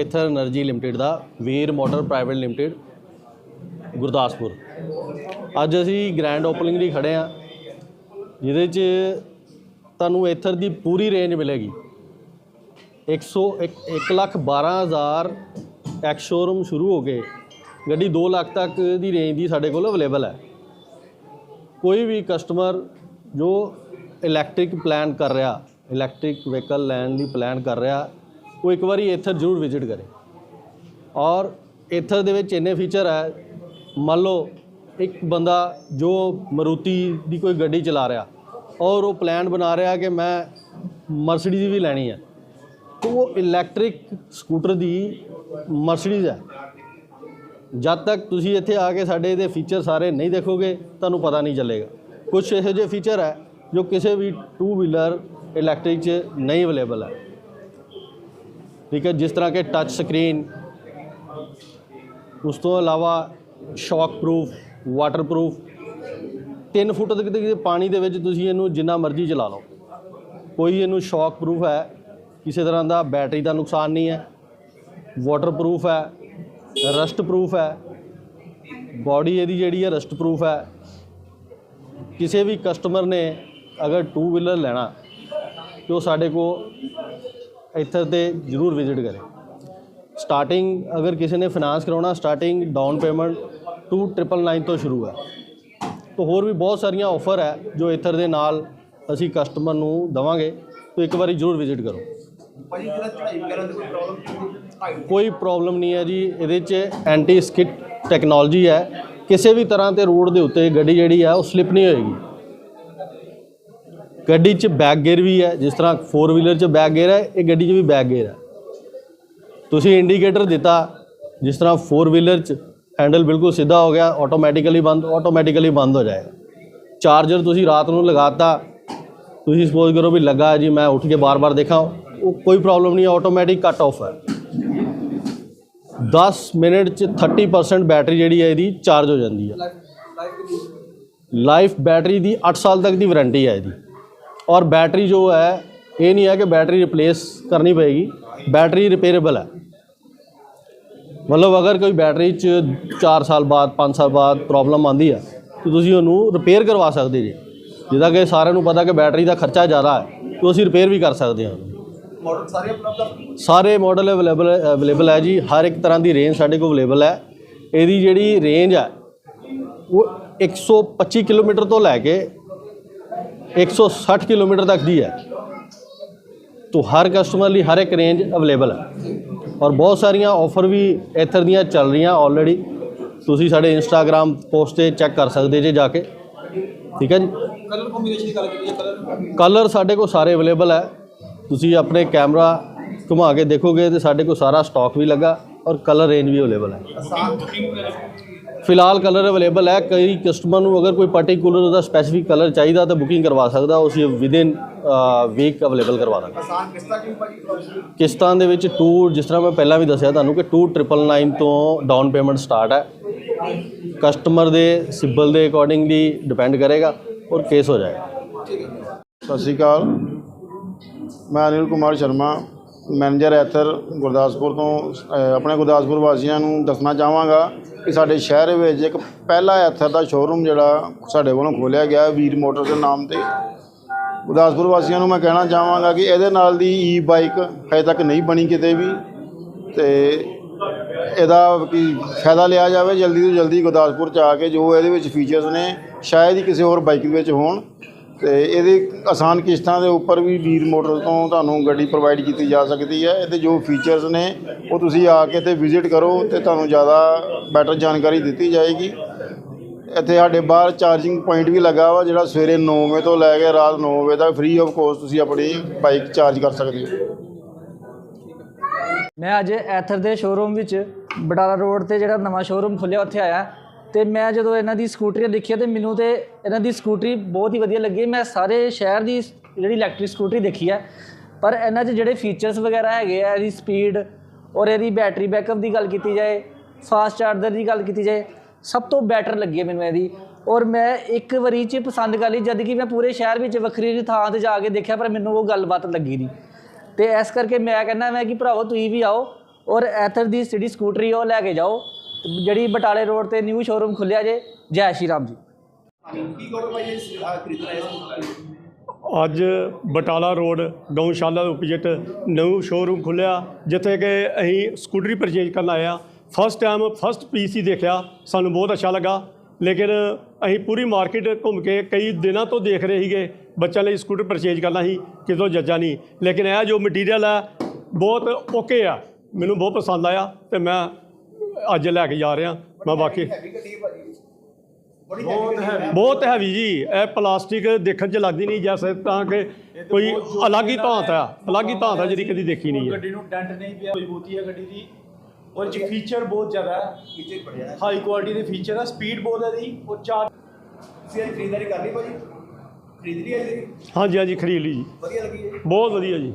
ਇਥਰ energy limited ਦਾ Veer motor private limited Gurdaspur. ਅੱਜ ਅਸੀਂ grand opening ਲਈ ਖੜੇ ਆ ਜਿਹਦੇ 'ਚ ਤੁਹਾਨੂੰ ਇਥਰ ਦੀ ਪੂਰੀ ਰੇਂਜ ਮਿਲੇਗੀ। 100 1 ਲੱਖ 12000 ਐਕ ਸ਼ੋਰੂਮ ਸ਼ੁਰੂ ਹੋ ਗਏ ਗੱਡੀ 2 ਲੱਖ ਤੱਕ ਦੀ ਰੇਂਜ ਦੀ ਸਾਡੇ ਕੋਲ ਅਵੇਲੇਬਲ ਹੈ। ਕੋਈ ਵੀ ਕਸਟਮਰ ਜੋ ਇਲੈਕਟ੍ਰਿਕ ਪਲਾਨ ਕਰ ਰਿਹਾ ਇਲੈਕਟ੍ਰਿਕ ਵਹੀਕਲ ਲੈਣ ਦੀ ਪਲਾਨ ਕਰ ਰਿਹਾ ਉਹ ਇੱਕ ਵਾਰੀ ਇੱਥੇ ਜ਼ਰੂਰ ਵਿਜ਼ਿਟ ਕਰੇ। ਔਰ ਇੱਥੇ ਦੇ ਵਿੱਚ ਇੰਨੇ ਫੀਚਰ ਹੈ, ਮੰਨ ਲਓ ਇੱਕ ਬੰਦਾ ਜੋ ਮਰੂਤੀ ਦੀ ਕੋਈ ਗੱਡੀ ਚਲਾ ਰਿਹਾ ਔਰ ਉਹ ਪਲਾਨ ਬਣਾ ਰਿਹਾ ਕਿ ਮੈਂ ਮਰਸੀਡੀਜ਼ ਵੀ ਲੈਣੀ ਹੈ, ਤਾਂ ਉਹ ਇਲੈਕਟ੍ਰਿਕ ਸਕੂਟਰ ਦੀ ਮਰਸੀਡੀਜ਼ ਹੈ। ਜਦ ਤੱਕ ਤੁਸੀਂ ਇੱਥੇ ਆ ਕੇ ਸਾਡੇ ਇਹਦੇ ਫੀਚਰ ਸਾਰੇ ਨਹੀਂ ਦੇਖੋਗੇ, ਤੁਹਾਨੂੰ ਪਤਾ ਨਹੀਂ ਚੱਲੇਗਾ। ਕੁਝ ਇਹੋ ਜਿਹੇ ਫੀਚਰ ਹੈ ਜੋ ਕਿਸੇ ਵੀ ਟੂ ਵੀਲਰ ਇਲੈਕਟ੍ਰਿਕ 'ਚ ਨਹੀਂ ਅਵੇਲੇਬਲ ਹੈ। ਠੀਕ ਹੈ, ਜਿਸ ਤਰ੍ਹਾਂ ਕਿ ਟੱਚ ਸਕਰੀਨ ਉਸ ਤੋਂ ਇਲਾਵਾ ਸ਼ੌਕ ਪ੍ਰੂਫ ਵਾਟਰ ਪ੍ਰੂਫ 3 ਫੁੱਟ ਤੱਕ ਦੇ ਪਾਣੀ ਦੇ ਵਿੱਚ ਤੁਸੀਂ ਇਹਨੂੰ ਜਿੰਨਾ ਮਰਜ਼ੀ ਚਲਾ ਲਓ। ਕੋਈ ਇਹਨੂੰ ਸ਼ੌਕ ਪ੍ਰੂਫ ਹੈ, ਕਿਸੇ ਤਰ੍ਹਾਂ ਦਾ ਬੈਟਰੀ ਦਾ ਨੁਕਸਾਨ ਨਹੀਂ ਹੈ। ਵਾਟਰ ਪ੍ਰੂਫ ਹੈ ਰਸਟ ਪ੍ਰੂਫ ਹੈ ਬਾਡੀ ਇਹਦੀ ਜਿਹੜੀ ਹੈ ਰਸਟ ਪ੍ਰੂਫ ਹੈ। ਕਿਸੇ ਵੀ ਕਸਟਮਰ ਨੇ ਅਗਰ ਟੂ ਵੀਲਰ ਲੈਣਾ, ਤੇ ਉਹ ਸਾਡੇ ਕੋਲ ਇੱਥੇ ਤੇ ਜ਼ਰੂਰ ਵਿਜ਼ਿਟ ਕਰੇ। ਸਟਾਰਟਿੰਗ ਅਗਰ ਕਿਸੇ ਨੇ ਫਾਈਨਾਂਸ ਕਰਾਉਣਾ ਸਟਾਰਟਿੰਗ ਡਾਊਨ ਪੇਮੈਂਟ 2999 ਤੋਂ ਸ਼ੁਰੂ ਹੈ। ਤਾਂ ਹੋਰ ਵੀ ਬਹੁਤ ਸਾਰੀਆਂ ਆਫਰ ਹੈ ਜੋ ਇੱਥਰ ਦੇ ਨਾਲ ਅਸੀਂ ਕਸਟਮਰ ਨੂੰ ਦਵਾਂਗੇ। ਤਾਂ ਇੱਕ ਵਾਰੀ ਜ਼ਰੂਰ ਵਿਜ਼ਿਟ ਕਰੋ। ਕੋਈ ਪ੍ਰੋਬਲਮ ਨਹੀਂ। ਹੈ ਜੀ। ਇਹਦੇ 'ਚ ਐਂਟੀ ਸਕਿਟ ਟੈਕਨੋਲੋਜੀ ਹੈ। ਕਿਸੇ ਵੀ ਤਰ੍ਹਾਂ ਤੇ ਰੋਡ ਦੇ ਉੱਤੇ ਗੱਡੀ ਜਿਹੜੀ ਹੈ ਉਹ ਸਲਿਪ ਨਹੀਂ ਹੋਏਗੀ। ਗੱਡੀ 'ਚ ਬੈਕ ਗੇਅਰ ਵੀ ਹੈ, ਜਿਸ ਤਰ੍ਹਾਂ 4 ਵੀਲਰ 'ਚ ਬੈਕ ਗੇਅਰ ਹੈ, ਇਹ ਗੱਡੀ 'ਚ ਵੀ ਬੈਕ ਗੇਅਰ ਹੈ। ਤੁਸੀਂ ਇੰਡੀਕੇਟਰ ਦਿੱਤਾ, ਜਿਸ ਤਰ੍ਹਾਂ 4 ਵੀਲਰ 'ਚ ਹੈਂਡਲ ਬਿਲਕੁਲ ਸਿੱਧਾ ਹੋ ਗਿਆ ਆਟੋਮੈਟਿਕਲੀ ਬੰਦ ਆਟੋਮੈਟਿਕਲੀ ਬੰਦ ਹੋ ਜਾਏਗਾ। ਚਾਰਜਰ ਤੁਸੀਂ ਰਾਤ ਨੂੰ ਲਗਾਤਾ, ਤੁਸੀਂ ਸਪੋਜ਼ ਕਰੋ ਵੀ ਲੱਗਾ ਜੀ, ਮੈਂ ਉੱਠ ਕੇ ਬਾਰ-ਬਾਰ ਦੇਖਾਂ, ਉਹ ਕੋਈ ਪ੍ਰੋਬਲਮ ਨਹੀਂ ਆਟੋਮੈਟਿਕ ਕੱਟ ਆਫ ਹੈ। 10 ਮਿੰਟ ਚ 30% ਬੈਟਰੀ ਜਿਹੜੀ ਹੈ, ਇਹਦੀ ਚਾਰਜ ਹੋ ਜਾਂਦੀ ਹੈ। ਲਾਈਫ ਬੈਟਰੀ ਦੀ 8 ਸਾਲ ਤੱਕ ਦੀ ਵਾਰੰਟੀ ਹੈ ਇਹਦੀ। ਔਰ ਬੈਟਰੀ ਜੋ ਹੈ ਇਹ ਨਹੀਂ ਹੈ ਕਿ ਬੈਟਰੀ ਰਿਪਲੇਸ ਕਰਨੀ ਪਏਗੀ। ਬੈਟਰੀ ਰਿਪੇਅਰੇਬਲ ਹੈ। ਮਤਲਬ ਅਗਰ ਕੋਈ ਬੈਟਰੀ ਚ 4 ਸਾਲ ਬਾਅਦ 5 ਸਾਲ ਬਾਅਦ ਪ੍ਰੋਬਲਮ ਆਂਦੀ ਹੈ ਤਾਂ ਤੁਸੀਂ ਉਹਨੂੰ ਰਿਪੇਅਰ ਕਰਵਾ ਸਕਦੇ ਜੀ। ਜਿੱਦਾਂ ਕਿ ਸਾਰਿਆਂ ਨੂੰ ਪਤਾ ਕਿ ਬੈਟਰੀ ਦਾ ਖਰਚਾ ਜ਼ਿਆਦਾ ਹੈ ਤਾਂ ਅਸੀਂ ਰਿਪੇਅਰ ਵੀ ਕਰ ਸਕਦੇ ਹਾਂ। ਮਾਡਲ ਸਾਰੇ ਉਪਲਬਧ ਆ ਸਾਰੇ ਮਾਡਲ ਅਵੇਲੇਬਲ ਅਵੇਲੇਬਲ ਹੈ ਜੀ। ਹਰ ਇੱਕ ਤਰ੍ਹਾਂ ਦੀ ਰੇਂਜ ਸਾਡੇ ਕੋਲ ਅਵੇਲੇਬਲ ਹੈ। ਇਹਦੀ ਜਿਹੜੀ ਰੇਂਜ ਹੈ ਉਹ 125 ਕਿਲੋਮੀਟਰ ਤੋਂ ਲੈ ਕੇ 160 ਕਿਲੋਮੀਟਰ ਤੱਕ ਦੀ ਹੈ। ਤੋ ਹਰ ਕਸਟਮਰ ਲਈ ਹਰ ਇੱਕ ਰੇਂਜ ਅਵੇਲੇਬਲ ਹੈ। ਔਰ ਬਹੁਤ ਸਾਰੀਆਂ ਆਫਰ ਵੀ ਇੱਥਰ ਦੀਆਂ ਚੱਲ ਰਹੀਆਂ ਆਲਰੇਡੀ ਤੁਸੀਂ ਸਾਡੇ ਇੰਸਟਾਗ੍ਰam ਪੋਸਟ ਤੇ ਚੈੱਕ ਕਰ ਸਕਦੇ ਜੇ ਜਾ ਕੇ। ਠੀਕ ਹੈ ਜੀ? ਕਲਰ ਕੰਬੀਨੇਸ਼ਨ ਦੀ ਗੱਲ ਕੀਤੀ ਹੈ ਕਲਰ ਕਲਰ ਸਾਡੇ ਕੋਲ ਸਾਰੇ ਅਵੇਲੇਬਲ ਹੈ। ਤੁਸੀਂ ਆਪਣੇ ਕੈਮਰਾ ਘੁਮਾ ਕੇ ਦੇਖੋਗੇ ਤੇ ਸਾਡੇ ਕੋਲ ਸਾਰਾ ਸਟਾਕ ਵੀ ਲੱਗਾ ਔਰ ਕਲਰ ਰੇਂਜ ਵੀ ਅਵੇਲੇਬਲ ਹੈ? ਫਿਲਹਾਲ ਕਲਰ ਅਵੇਲੇਬਲ ਹੈ। ਕਈ ਕਸਟਮਰ ਨੂੰ ਅਗਰ ਕੋਈ ਪਾਰਟਿਕੂਲਰ ਦਾ ਸਪੈਸੀਫਿਕ ਕਲਰ ਚਾਹੀਦਾ ਤਾਂ ਬੁਕਿੰਗ ਕਰਵਾ ਸਕਦਾ। ਉਹ ਅਸੀਂ ਵਿਦਿਨ ਵੀਕ ਅਵੇਲੇਬਲ ਕਰਵਾ ਦਾਂਗੇ। ਆਸਾਨ ਕਿਸ਼ਤਾਂ ਕਿਉਂ ਭਾਜੀ ਕਿਸ਼ਤਾਂ ਦੇ ਵਿੱਚ ਟੂ ਜਿਸ ਤਰ੍ਹਾਂ ਮੈਂ ਪਹਿਲਾਂ ਵੀ ਦੱਸਿਆ ਤੁਹਾਨੂੰ ਕਿ 2999 ਤੋਂ ਡਾਊਨ ਪੇਮੈਂਟ ਸਟਾਰਟ ਹੈ। ਕਸਟਮਰ ਦੇ ਸਿਬਲ ਦੇ ਅਕੋਰਡਿੰਗਲੀ ਡਿਪੈਂਡ ਕਰੇਗਾ ਔਰ ਕੇਸ ਹੋ ਜਾਏਗਾ। ਸਤਿ ਸ਼੍ਰੀ ਅਕਾਲ। ਮੈਂ ਅਨਿਲ ਕੁਮਾਰ ਸ਼ਰਮਾ। ਮੈਨੇਜਰ ਐਥਰ ਗੁਰਦਾਸਪੁਰ ਤੋਂ ਆਪਣੇ ਗੁਰਦਾਸਪੁਰ ਵਾਸੀਆਂ ਨੂੰ ਦੱਸਣਾ ਚਾਹਾਂਗਾ ਕਿ ਸਾਡੇ ਸ਼ਹਿਰ ਵਿੱਚ ਇੱਕ ਪਹਿਲਾ ਐਥਰ ਦਾ ਸ਼ੋਰੂਮ ਜਿਹੜਾ ਸਾਡੇ ਵੱਲੋਂ ਖੋਲ੍ਹਿਆ ਗਿਆ ਵੀਰ ਮੋਟਰਸ ਦੇ ਨਾਮ ਤੇ। ਗੁਰਦਾਸਪੁਰ ਵਾਸੀਆਂ ਨੂੰ ਮੈਂ ਕਹਿਣਾ ਚਾਹਾਂਗਾ ਕਿ ਇਹਦੇ ਨਾਲ ਦੀ ਈ ਬਾਈਕ ਹਜੇ ਤੱਕ ਨਹੀਂ ਬਣੀ ਕਿਤੇ ਵੀ ਤੇ ਇਹਦਾ ਕੀ ਫਾਇਦਾ ਲਿਆ ਜਾਵੇ ਜਲਦੀ ਤੋਂ ਜਲਦੀ ਗੁਰਦਾਸਪੁਰ ਚ ਆ ਕੇ ਜੋ ਇਹਦੇ ਵਿੱਚ ਫੀਚਰਸ ਨੇ, ਸ਼ਾਇਦ ਹੀ ਕਿਸੇ ਹੋਰ ਬਾਈਕ ਦੇ ਵਿੱਚ ਹੋਣ। ਤੇ ਇਹਦੇ ਆਸਾਨ ਕਿਸ਼ਤਾਂ ਦੇ ਉੱਪਰ ਵੀ ਵੀਰ ਮੋਟਰ ਤੋਂ ਤੁਹਾਨੂੰ ਗੱਡੀ ਪ੍ਰੋਵਾਈਡ ਕੀਤੀ ਜਾ ਸਕਦੀ ਹੈ। ਇਹਦੇ ਜੋ ਫੀਚਰਸ ਨੇ, ਉਹ ਤੁਸੀਂ ਆ ਕੇ ਤੇ ਵਿਜ਼ਿਟ ਕਰੋ ਤੇ ਤੁਹਾਨੂੰ ਜ਼ਿਆਦਾ ਬੈਟਰ ਜਾਣਕਾਰੀ ਦਿੱਤੀ ਜਾਏਗੀ। ਇੱਥੇ ਸਾਡੇ ਬਾਹਰ ਚਾਰਜਿੰਗ ਪੁਆਇੰਟ ਵੀ ਲੱਗਾ ਵਾ, ਜਿਹੜਾ ਸਵੇਰੇ 9 ਵਜੇ ਤੋਂ ਲੈ ਕੇ ਰਾਤ 9 ਵਜੇ ਤੱਕ ਫ੍ਰੀ ਆਫ ਕੋਸਟ ਤੁਸੀਂ ਆਪਣੀ ਬਾਈਕ ਚਾਰਜ ਕਰ ਸਕਦੇ ਹੋ। ਮੈਂ ਅੱਜ ਐਥਰ ਦੇ ਸ਼ੋਰੂਮ ਵਿੱਚ ਬਟਾਲਾ ਰੋਡ ਤੇ ਜਿਹੜਾ ਨਵਾਂ ਸ਼ੋਰੂਮ ਖੁੱਲਿਆ ਉੱਥੇ ਆਇਆ। ਤੇ ਮੈਂ ਜਦੋਂ ਇਹਨਾਂ ਦੀ ਸਕੂਟਰੀਆਂ ਦੇਖੀਆਂ ਤੇ ਮੈਨੂੰ ਤੇ ਇਹਨਾਂ ਦੀ ਸਕੂਟਰੀ ਬਹੁਤ ਹੀ ਵਧੀਆ ਲੱਗੀ। ਮੈਂ ਸਾਰੇ ਸ਼ਹਿਰ ਦੀ ਜਿਹੜੀ ਇਲੈਕਟ੍ਰਿਕ ਸਕੂਟਰੀ ਦੇਖੀ ਹੈ ਪਰ ਇਹਨਾਂ 'ਚ ਜਿਹੜੇ ਫੀਚਰਸ ਵਗੈਰਾ ਹੈਗੇ ਆ, ਇਹਦੀ ਸਪੀਡ ਔਰ ਇਹਦੀ ਬੈਟਰੀ ਬੈਕਅਪ ਦੀ ਗੱਲ ਕੀਤੀ ਜਾਏ ਫਾਸਟ ਚਾਰਜਰ ਦੀ ਗੱਲ ਕੀਤੀ ਜਾਏ, ਸਭ ਤੋਂ ਬੈਟਰ ਲੱਗੀ ਹੈ ਮੈਨੂੰ ਇਹਦੀ। ਔਰ ਮੈਂ ਇੱਕ ਵਾਰੀ 'ਚ ਪਸੰਦ ਕਰ ਲਈ, ਜਦ ਕਿ ਮੈਂ ਪੂਰੇ ਸ਼ਹਿਰ ਵਿੱਚ ਵੱਖਰੀ ਵੱਖਰੀ ਥਾਂ ਤੇ ਜਾ ਕੇ ਦੇਖਿਆ, ਪਰ ਮੈਨੂੰ ਉਹ ਗੱਲਬਾਤ ਲੱਗੀ ਨਹੀਂ। ਤੇ ਇਸ ਕਰਕੇ ਮੈਂ ਕਹਿੰਦਾ ਮੈਂ ਕਿ ਭਰਾਵੋ ਤੁਸੀਂ ਵੀ ਆਓ ਔਰ ਐਥਰ ਦੀ ਜਿਹੜੀ ਸਕੂਟਰੀ ਉਹ ਲੈ ਕੇ ਜਾਓ। ਜਿਹੜੀ ਬਟਾਲੇ ਰੋਡ ਤੇ ਨਿਊ ਸ਼ੋਰੂਮ ਖੁੱਲਿਆ ਜੇ ਜੈ ਸ਼੍ਰੀ ਰਾਮ ਜੀ। ਅੱਜ ਬਟਾਲਾ ਰੋਡ ਗਊਸ਼ਾਲਾ ਦੇ ਉਪਜਿਟ ਨਿਊ ਸ਼ੋਰੂਮ ਖੁੱਲਿਆ ਜਿੱਥੇ ਕਿ ਅਸੀਂ ਸਕੂਟਰੀ ਪਰਚੇਜ ਕਰਨ ਆਏ ਆ ਫਸਟ ਟਾਈਮ ਫਸਟ ਪੀਸ ਹੀ ਦੇਖਿਆ ਸਾਨੂੰ ਬਹੁਤ ਅੱਛਾ ਲੱਗਾ। ਲੇਕਿਨ ਅਸੀਂ ਪੂਰੀ ਮਾਰਕੀਟ ਘੁੰਮ ਕੇ ਕਈ ਦਿਨਾਂ ਤੋਂ ਦੇਖ ਰਹੇ ਸੀਗੇ ਬੱਚਿਆਂ ਲਈ ਸਕੂਟਰ ਪਰਚੇਜ ਕਰਨਾ ਸੀ ਕਿਤੋਂ ਜੱਜਾ ਨਹੀਂ। ਲੇਕਿਨ ਇਹ ਜੋ ਮਟੀਰੀਅਲ ਹੈ ਬਹੁਤ ਓਕੇ ਆ। ਮੈਨੂੰ ਬਹੁਤ ਪਸੰਦ ਆਇਆ ਤੇ ਮੈਂ ਅੱਜ ਲੈ ਕੇ ਜਾ ਰਿਹਾ। ਮੈਂ ਬਾਕੀ ਹੈ ਬਹੁਤ ਹੈਵੀ ਜੀ। ਇਹ ਪਲਾਸਟਿਕ ਦੇਖਣ 'ਚ ਲੱਗਦੀ ਨਹੀਂ ਜੈਸੇ ਤਾਂ ਕਿ ਕੋਈ ਅਲੱਗ ਹੀ ਧਾਤ ਆ। ਅਲੱਗ ਹੀ ਧਾਤ ਆ ਜਿਹੜੀ ਕਦੀ ਦੇਖੀ ਨਹੀਂ ਹੈ। ਗੱਡੀ ਨੂੰ ਡੈਂਟ ਨਹੀਂ ਪਿਆ ਮਜ਼ਬੂਤੀ ਹੈ ਗੱਡੀ ਦੀ। ਔਰ ਜੀ ਫੀਚਰ ਬਹੁਤ ਜ਼ਿਆਦਾ। ਹੈ ਹੈ ਹਾਈ ਕੁਆਲਿਟੀ ਦੇ ਫੀਚਰ ਹੈ ਸਪੀਡ ਬਹੁਤ ਹੈ ਦੀ ਔਰ ਚਾਰ ਇਹ ਖਰੀਦਦਾਰੀ ਕਰ ਲਈ ਭਾਜੀ? ਖਰੀਦ ਲਈ ਹੈ ਜੀ ਹਾਂਜੀ ਹਾਂਜੀ ਖਰੀਦ ਲਈ ਜੀ। ਵਧੀਆ ਲੱਗੀ ਹੈ ਬਹੁਤ ਵਧੀਆ ਜੀ।